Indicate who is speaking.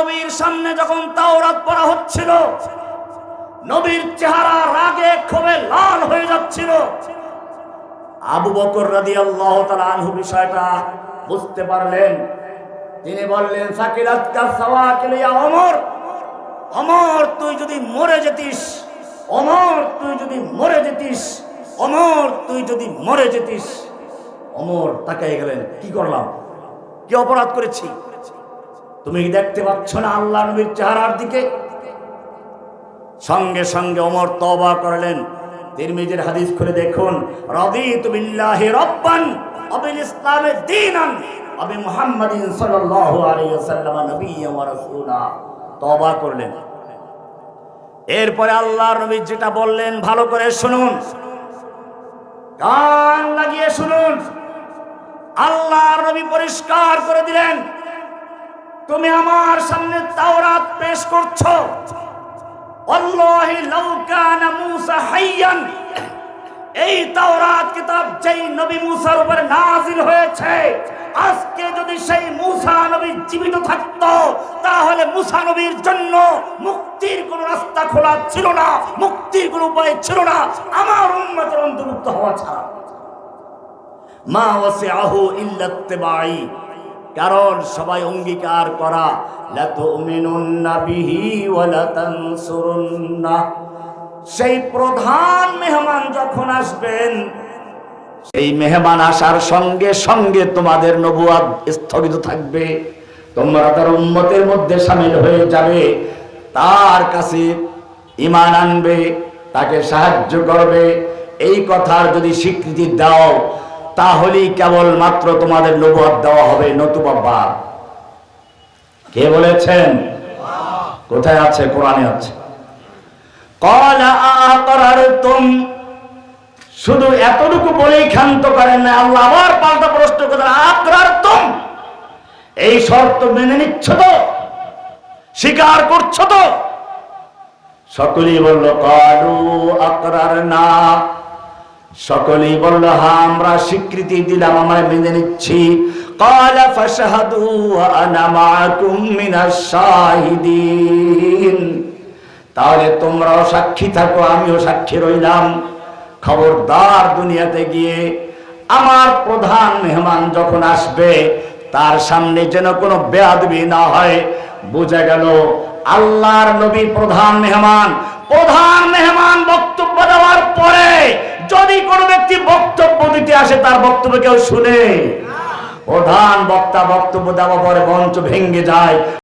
Speaker 1: নবীর সামনে যখন তাওরাত পড়া হচ্ছিল, নবীর চেহারা রাগে ক্ষোভে লাল হয়ে যাচ্ছিল। আবু বকর রাদিয়াল্লাহু তাআলা আনহু বিষয়টা বুঝতে পারলেন। তিনি বললেন ওমর? অমর তুই যদি মরে যেতিস অমর তুই যদি মরে যেতিস অমর তুই যদি মরে যেতিস। অমর তাকাই গেলেন, কি করলাম? কি অপরাধ করেছি? তুমি দেখতে পাচ্ছ না আল্লাহ নবীর চেহারার দিকে? সঙ্গে সঙ্গে অমর তবা করলেন। তিরমিজের হাদিস করে দেখুন, রাদিতু বিল্লাহি রব্বান অবিল ইসলামে দীনান অবি মুহাম্মাদিন সাল্লাল্লাহু আলাইহি ওয়াসাল্লাম নবিয়্যান ওয়া করলেন। এরপরে আল্লাহর নবী যেটা বললেন, ভালো করে শুনুন। কান লাগিয়ে শুনুন। আল্লাহর নবী পরিষ্কার করে দিলেন। তুমি আমার সামনে তাওরাত পেশ করছ। এই তাওরাত কিতাব যেই নবী মূসার উপরে নাজিল হয়েছে, আজকে যদি সেই মূসা নবী জীবিত থাকতো, তাহলে মূসা নবীর জন্য মুক্তির কোনো রাস্তা খোলা ছিল না, মুক্তির কোনো উপায় ছিল না। আমার উন্মতের অন্তর্ভুক্ত হওয়া ছাড়া। মা ওয়াসিআহু ইল্লা ইত্তিবাই কারণ সবাই অঙ্গীকার করা সেই প্রধান মেহমান যখন আসবেন, সেই মেহমান আসার সঙ্গে সঙ্গে তোমাদের নবুয়াদ স্থগিত থাকবে। তোমরা তার উম্মতের মধ্যে সামিল হয়ে যাবে, তার কাছে ইমান আনবে, তাকে সাহায্য করবে। এই কথার যদি স্বীকৃতি দাও তাহলেই কেবলমাত্র তোমাদের নবুয়াদ দেওয়া হবে, নতুবা বাদ। কে বলেছেন? কোথায় আছে? কোরআনে আছে। শুধু এতটুকু বলেই ক্ষান্ত করেন না, আল্লাহ আবার পাল্টা প্রশ্ন করেন আকরারতুম এই শর্ত মেনে নিচ্ছ তো, স্বীকার করছ তো। সকলেই বলল, কালু আকরার না সকলেই বলল হা আমরা স্বীকৃতি দিলাম, আমরা মেনে নিচ্ছি। তাহলে তোমরাও সাক্ষী থাকো, আমিও সাক্ষী রইলাম। খবরদার দুনিয়াতে গিয়ে আমার প্রধান মেহমান যখন আসবে, তার সামনে যেন কোনো বেয়াদবি না হয়, বোঝা গেল আল্লাহর নবী প্রধান মেহমান। প্রধান মেহমান বক্তব্য দেওয়ার পরে যদি কোনো ব্যক্তি বক্তব্য দিতে আসে, তার বক্তব্য কেউ শুনে। প্রধান বক্তা বক্তব্য দেওয়া পরে মঞ্চ ভেঙ্গে যায়।